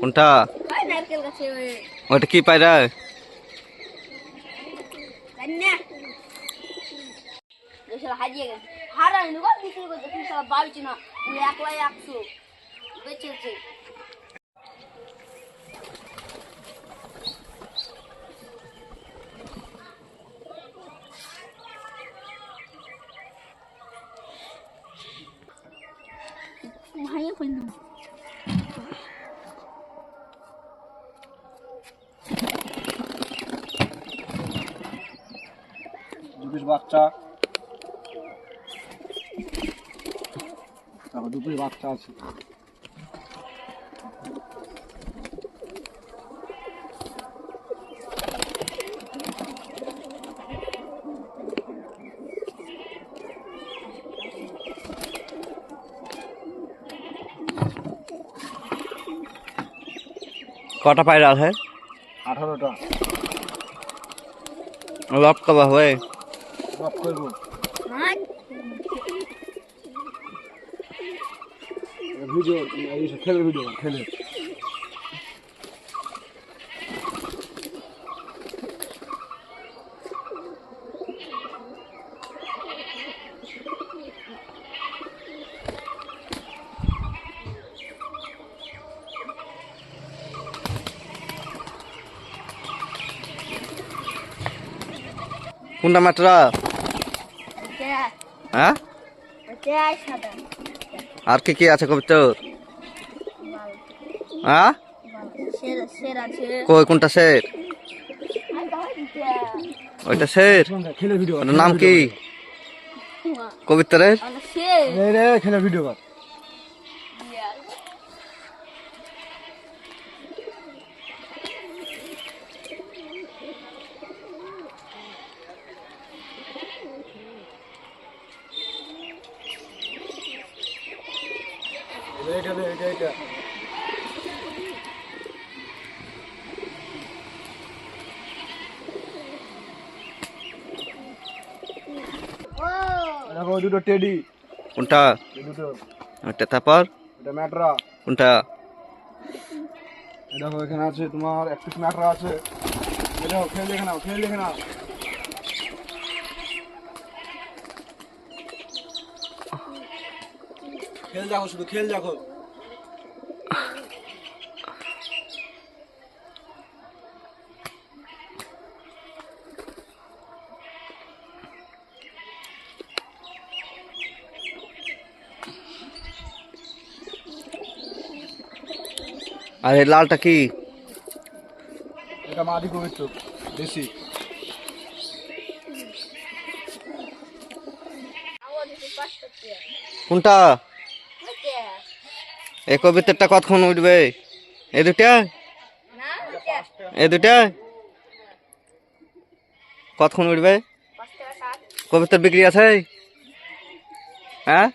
কোনটা? ওটা কি পায়রা? হারিয়ে গেছে। হারাই নুগো বিক্রি করতে। বাবিছি না একলাই একশো। বেঁচেছে। দুপিস বাচ্চা। তারপর দুপুরের বাচ্চা আছে। কটা পায়রা আছে? আঠারোটা। লক করা হয়? করব হ্যাঁ। ভিডিও এই সব খেলে ভিডিও খেলে কোনটা মাত্রা? হ্যাঁ? আর কি কি আছে কবিতর হ্যাঁ? কই কোনটা শের? ওইটা শের? নাম কি? কবিতরের ভিডিও এটা এটা দেখো দুটো টেডি কোনটা? দুটো। ওইটা তারপর এটা ম্যাটরা। কোনটা? এই দেখো এখানে আছে তোমার এক পিস ম্যাটরা আছে। দেখো খেলে দেখে নাও খেলে দেখে নাও। খেল দেখো শুধু খেল দেখো। আর এই লালটা কি? এটা মাদি পবিত্র দেশি। আমাদের কোনটা? এই কবিতাটা কতক্ষণ উঠবে? এ দুটা এ দুটা কতক্ষণ উঠবে? কবিতার বিক্রি আছে? হ্যাঁ?